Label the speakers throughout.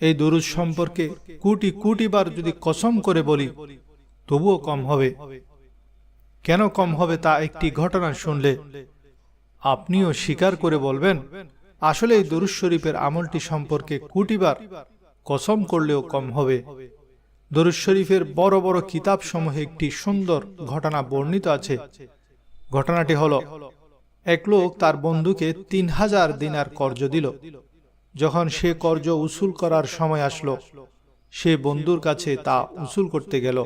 Speaker 1: এই দরুদ সম্পর্কে কোটি কোটি বার যদি কসম করে বলি, তবুও কম হবে। কেন কম হবে তা একটি ঘটনা শুনলে আপনিও স্বীকার করে বলবেন, আসলে এই দরুদ শরীফের আমলটি সম্পর্কে কোটিবার কসম করলেও কম হবে। দরুদ শরীফের বড় বড় কিতাব সমূহে একটি সুন্দর ঘটনা বর্ণিত আছে। ঘটনাটি হলো, এক লোক তার বন্ধুকে তিন হাজার দিনার কর্জ দিল। যখন সে কর্জ উসুল করার সময় আসলো, সে বন্ধুর কাছে তা উসুল করতে গেল।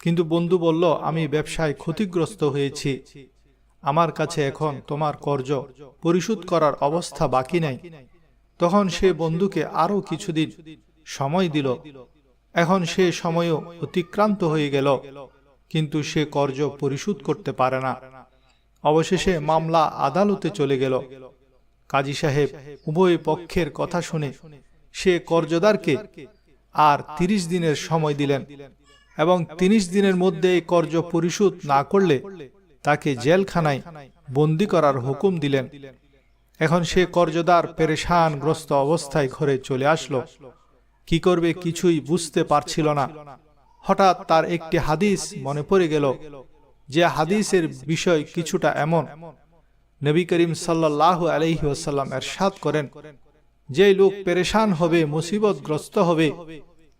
Speaker 1: কিন্তু বন্ধু বলল, আমি ব্যবসায় ক্ষতিগ্রস্ত হয়েছি। আমার কাছে এখন তোমার কর্জ পরিশোধ করার অবস্থা বাকি নাই। তখন সে বন্ধুকে আরও কিছুদিন সময় দিল। এখন সে সময়ও অতিক্রান্ত হয়ে গেল, কিন্তু সে কর্জ পরিশোধ করতে পারে না। অবশেষে মামলা আদালতে চলে গেল। কাজী সাহেব উভয় পক্ষের কথা শুনে সে কর্জদারকে আর তিরিশ দিনের সময় দিলেন এবং তিরিশ দিনের মধ্যে এই কর্জ পরিশোধ না করলে তাকে জেলখানায় বন্দি করার হুকুম দিলেন। এখন সে কর্জদার পেরেশানগ্রস্ত অবস্থায় ঘরে চলে আসলো। কি করবে কিছুই বুঝতে পারছিল না। হঠাৎ তার একটি হাদিস মনে পড়ে গেল যে হাদিসের বিষয় কিছুটা এমন। নবী করিম সাল্লাহ আলহি ওসাল্লাম এরশাদ করেন যে লোক পেরেশান হবে, মুসিবতগ্রস্ত হবে,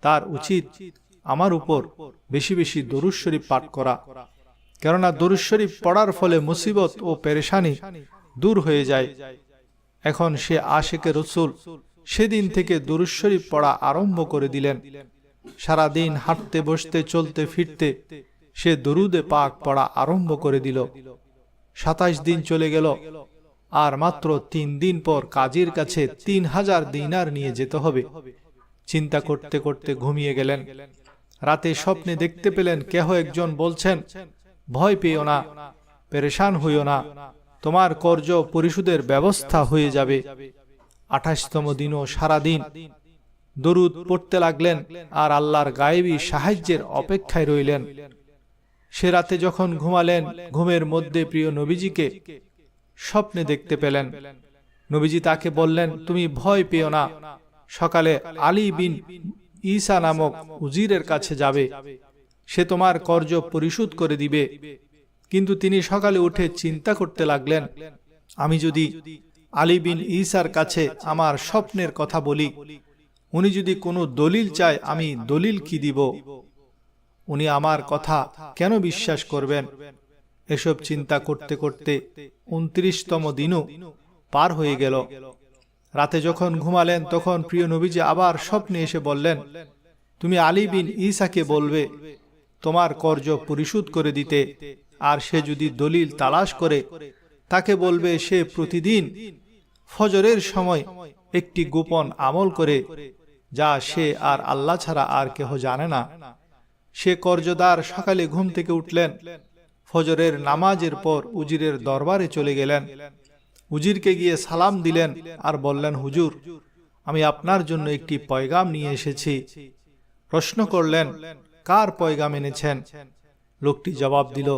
Speaker 1: তার উচিত আমার উপর বেশি বেশি দরুদ শরীফ পাঠ করা। কেননা দরুদ শরীফ পড়ার ফলে মুসিবত ও পেরেশানি দূর হয়ে যায়। এখন সে আশেকে রসুল সেদিন থেকে দরুদ শরীফ পড়া আরম্ভ করে দিলেন। সারাদিন হাঁটতে, বসতে, চলতে, ফিরতে সে দরুদে পাক পড়া আরম্ভ করে দিল। সাতাইশ দিন চলে গেল। আর মাত্র তিন দিন পর কাজীর কাছে তিন হাজার দিনার নিয়ে যেতে হবে। চিন্তা করতে করতে ঘুমিয়ে গেলেন। রাতে স্বপ্নে দেখতে পেলেন কেহ একজন বলছেন, ভয় পেও না, পেরেশান হইও না, তোমার কর্জ পরিশোধের ব্যবস্থা হয়ে যাবে। আঠাশতম দিনও সারাদিন দরুদ পড়তে লাগলেন আর আল্লাহর গায়েবী সাহায্যের অপেক্ষায় রইলেন। সে রাতে যখন ঘুমালেন, ঘুমের মধ্যে প্রিয় নবীজিকে স্বপ্নে দেখতে পেলেন। নবীজি তাকে বললেন, তুমি ভয় পেও না। সকালে আলী বিন ঈসা নামক উজিরের কাছে যাবে। সে তোমার কর্জ পরিশোধ করে দিবে। কিন্তু তিনি সকালে উঠে চিন্তা করতে লাগলেন, আমি যদি আলী বিন ঈসার কাছে আমার স্বপ্নের কথা বলি, উনি যদি কোনো দলিল চায়, আমি দলিল কি দিব? উনি আমার কথা কেন বিশ্বাস করবেন? এসব চিন্তা করতে করতে উনত্রিশতম দিনও পার হয়ে গেল। রাতে যখন ঘুমালেন, তখন প্রিয় নবীজি আবার স্বপ্নে এসে বললেন, তুমি আলী বিন ঈসাকে বলবে, তোমার কর্জ পরিশোধ করে দিতে, আর সে যদি দলিল তালাশ করে, তাকে বলবে সে প্রতিদিন ফজরের সময় একটি গোপন আমল করে, যা সে আর আল্লাহ ছাড়া আর কেহ জানে না। সে কর্জদার সকালে ঘুম থেকে উঠলেন। ফজরের নামাজের পর উজিরের দরবারে চলে গেলেন। উজিরকে গিয়ে সালাম দিলেন আর বললেন, হুজুর, আমি আপনার জন্য একটি পয়গাম নিয়ে এসেছি। প্রশ্ন করলেন, কার পয়গাম এনেছেন? লোকটি জবাব দিল,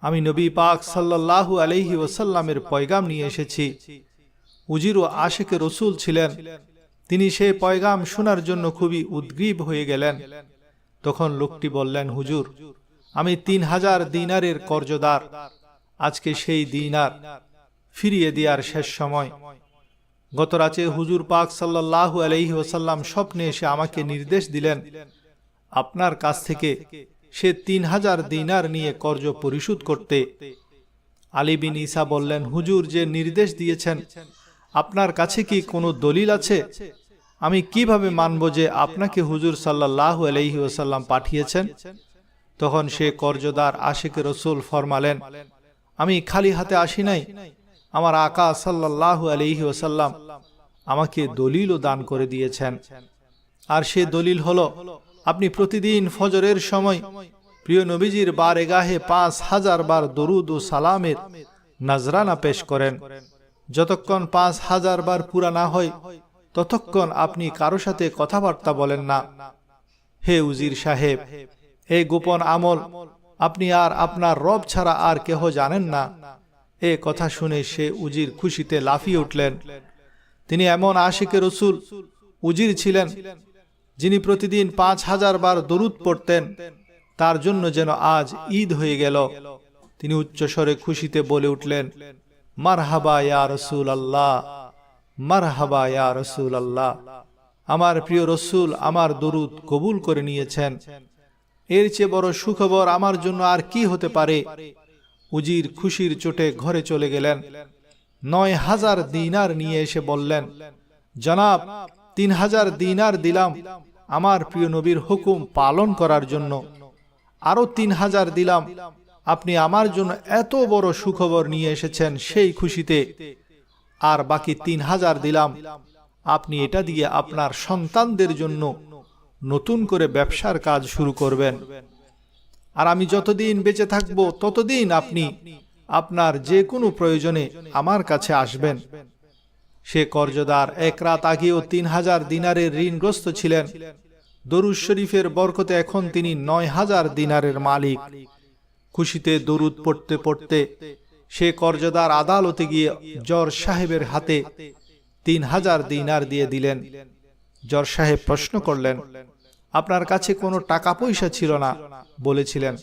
Speaker 1: আমি নবী পাক সাল্লাল্লাহু আলহি ওসাল্লামের পয়গাম নিয়ে এসেছি। উজির ও আশেকে রসুল ছিলেন। তিনি সেই পয়গাম শোনার জন্য খুবই উদ্গ্রীব হয়ে গেলেন। তখন লোকটি বললেন, হুজুর, আমি তিন হাজার দিনারের কর্জদার। আজকে সেই দিনার ফিরিয়ে দেওয়ার শেষ সময়। গত রাতে হুজুর পাক সাল্লাহু আলহি ওসাল্লাম স্বপ্নে এসে আমাকে নির্দেশ দিলেন, আপনার কাছ থেকে সে তিন হাজার দিনার নিয়ে কর্জ পরিশোধ করতে। আলী বিন ইসা বললেন, হুজুর, যে নির্দেশ দিয়েছেন, আপনার কাছে কি কোনো দলিল আছে? আমি কীভাবে মানব যে আপনাকে হুজুর সাল্লাহ আলহি ওসাল্লাম পাঠিয়েছেন? তখন সে কর্জদার আশেক রসুল ফরমালেন, আমি খালি হাতে আসি নাই। আমার আকা সাল্লাহ আলহি ওসাল্লাম আমাকে দলিলও দান করে দিয়েছেন। আর সে দলিল হলো, আপনি প্রতিদিন ফজরের সময় প্রিয় নবীজির বার এগাহে পাঁচ হাজার বার দরুদ ও সালামের নাজরানা পেশ করেন। যতক্ষণ পাঁচ হাজার বার পুরা না হয় ততক্ষণ আপনি কারও সাথে কথাবার্তা বলেন না। হে উজির সাহেব এই গোপন আমল, আপনি আর আপনার রব ছাড়া আর কেহ জানেন না। এ কথা শুনে সে উজির খুশিতে লাফিয়ে উঠলেন। তিনি এমন আশিকে রসুল, উজির ছিলেন, যিনি প্রতিদিন পাঁচ হাজার বার দরুদ পড়তেন। তার জন্য যেন আজ ঈদ হয়ে গেল। তিনি উচ্চস্বরে খুশিতে বলে উঠলেন, মারহাবা ইয়া রসুল আল্লাহ মারহাবা ইয়া রসুল আল্লাহ আমার প্রিয় রসুল আমার দরুদ কবুল করে নিয়েছেন। এর চেয়ে বড় সুখবর আমার জন্য আর কি হতে পারে? উজির খুশির চোটে ঘরে চলে গেলেন। নয় হাজার দিনার নিয়ে এসে বললেন, জনাব, তিন হাজার দিনার দিলাম আমার প্রিয় নবীর হুকুম পালন করার জন্য। আরও তিন হাজার দিলাম। আপনি আমার জন্য এত বড় সুখবর নিয়ে এসেছেন সেই খুশিতে। আর বাকি তিন হাজার দিলাম। আপনি এটা দিয়ে আপনার সন্তানদের জন্য নতুন করে ব্যবসার কাজ শুরু করবেন। আর আমি যতদিন বেঁচে থাকব, ততদিন আপনি আপনার যে কোনো প্রয়োজনে আমার কাছে আসবেন। সে কর্জদার এক রাত আগেও তিন হাজার দিনারের ঋণগ্রস্ত ছিলেন। দরুদ শরীফের বরকতে এখন তিনি নয় হাজার দিনারের মালিক। খুশিতে দরুদ পড়তে পড়তে সে কর্জদার আদালতে গিয়ে জর সাহেবের হাতে তিন হাজার দিনার দিয়ে দিলেন। জর সাহেব প্রশ্ন করলেন, আপনার কাছে কোনো টাকা পয়সা ছিল না? বলেছিলেন,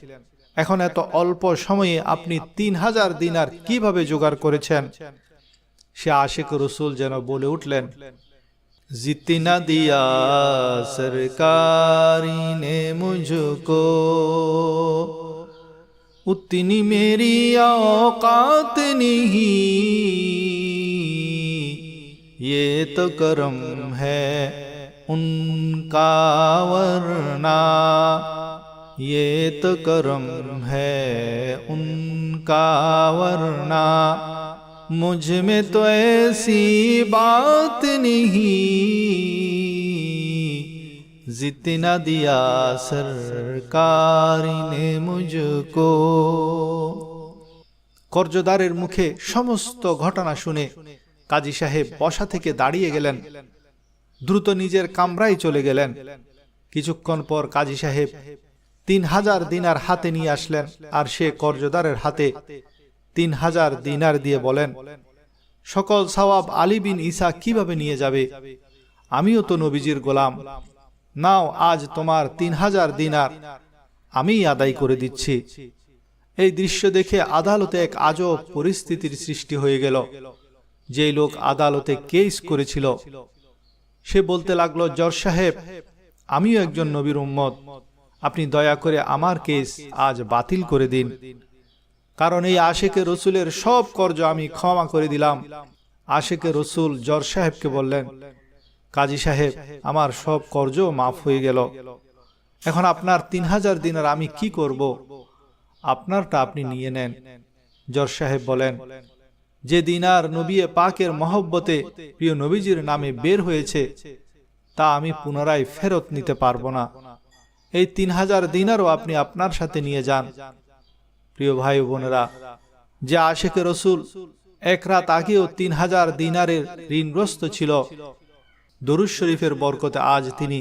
Speaker 1: এখন এত অল্প সময়ে আপনি তিন হাজার দিনার কীভাবে জোগাড় করেছেন? সে আশেক রসুল যেন বলে উঠলেন, জিতিনা দিয়া সরকারি নে মুঝকো। उतनी मेरी औकात नहीं। ये तो करम है उनका वरना। ये तो करम है उनका वरना। मुझमें तो ऐसी बात नहीं। जितना दिया सरकारी ने मुझको কর্জদারের মুখে সমস্ত ঘটনা শুনে কাজী সাহেব বসা থেকে দাঁড়িয়ে গেলেন দ্রুত নিজের কামরায় চলে গেলেন কিছুক্ষণ পর কাজী সাহেব তিন হাজার দিনার হাতে নিয়ে আসলেন আর সে কর্জদারের হাতে তিন হাজার দিনার দিয়ে বলেন সকল সওয়াব আলী বিন ঈসা কিভাবে নিয়ে যাবে আমিও তো নবীজির গোলাম নাও আজ তোমার তিন হাজার দিনার। আমি আদায় করে দিচ্ছি। এই দৃশ্য দেখে আদালতে এক আজব পরিস্থিতির সৃষ্টি হয়ে গেল। যে লোক আদালতে কেস করেছিল, সে বলতে লাগল জর সাহেব, আমিও একজন নবীর উম্মত। আপনি দয়া করে আমার কেস আজ বাতিল করে দিন। কারণ এই আশেকে রসুলের সব কর্জ আমি ক্ষমা করে দিলাম। আশেকে রসুল জর সাহেবকে বললেন কাজী সাহেব, আমার সব কর্জ মাফ হয়ে গেল। এখন আপনার তিন হাজার দিনের আমি কি করব? আপনারটা আপনি নিয়ে নেন। জর সাহেব বলেন, যে দিনার নবী পাকের মহব্বতে প্রিয় নবীজির নামে বের হয়েছে, তা আমি পুনরায় ফেরত নিতে পারব না। এই তিন হাজার দিনারও আপনি আপনার সাথে নিয়ে যান। প্রিয় ভাই বোনেরা, যে আশেকে রসুল এক রাত আগেও তিন হাজার দিনারের ঋণগ্রস্ত ছিল দরুজ শরীফের বরকতে আজ তিনি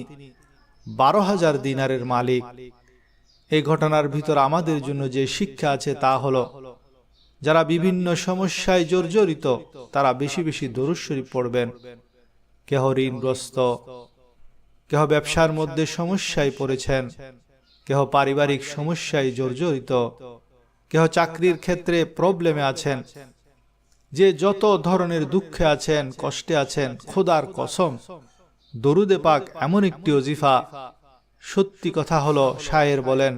Speaker 1: বারো হাজার দিনারের মালিক। এই ঘটনার ভিতর আমাদের জন্য যে শিক্ষা আছে তা হলো, যারা বিভিন্ন সমস্যায় জর্জরিত, তারা বেশি বেশি দরুদ শরীফ পড়বেন। কেহ ঋণগ্রস্ত, কেহ ব্যবসার মধ্যে সমস্যায় পড়েছেন, কেহ পারিবারিক সমস্যায় জর্জরিত, কেহ চাকরির ক্ষেত্রে প্রবলেমে আছেন যে যত ধরনের দুঃখে আছেন, কষ্টে আছেন, খোদার কসম, দরুদে পাক এমন একটি অজিফা সত্যি কথা হলো, শায়ের বলেন,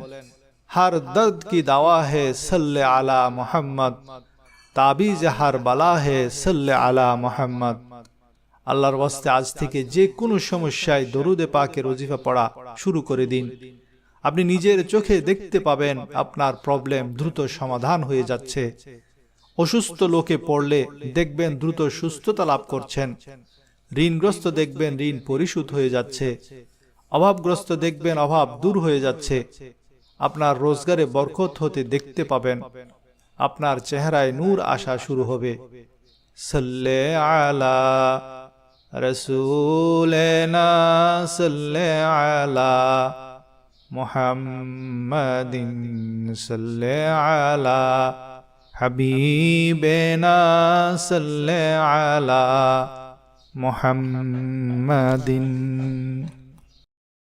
Speaker 1: হার দর্দ কি দাওয়া হে সল্লে আলা মোহাম্মদ, তাবিজ হার বালা হে সল্লে আলা মোহাম্মদ। আল্লাহর বস্তে আজ থেকে যে কোনো সমস্যায় দরুদে পাকের অজিফা পড়া শুরু করে দিন। আপনি নিজের চোখে দেখতে পাবেন আপনার প্রবলেম দ্রুত সমাধান হয়ে যাচ্ছে। অসুস্থ লোকে পড়লে দেখবেন দ্রুত সুস্থতা লাভ করছেন। ঋণগ্রস্ত দেখবেন ঋণ পরিশোধ হয়ে যাচ্ছে। অভাবগ্রস্ত দেখবেন অভাব দূর হয়ে যাচ্ছে। আপনার রোজগারে বরকত হতে দেখতে পাবেন। আপনার চেহারায় নূর আসা শুরু হবে। সাল্লে আলা রসুলেনা, সাল্লে আলা মুহাম্মাদিন, সাল্লে আলা حبيبنا صل على محمد.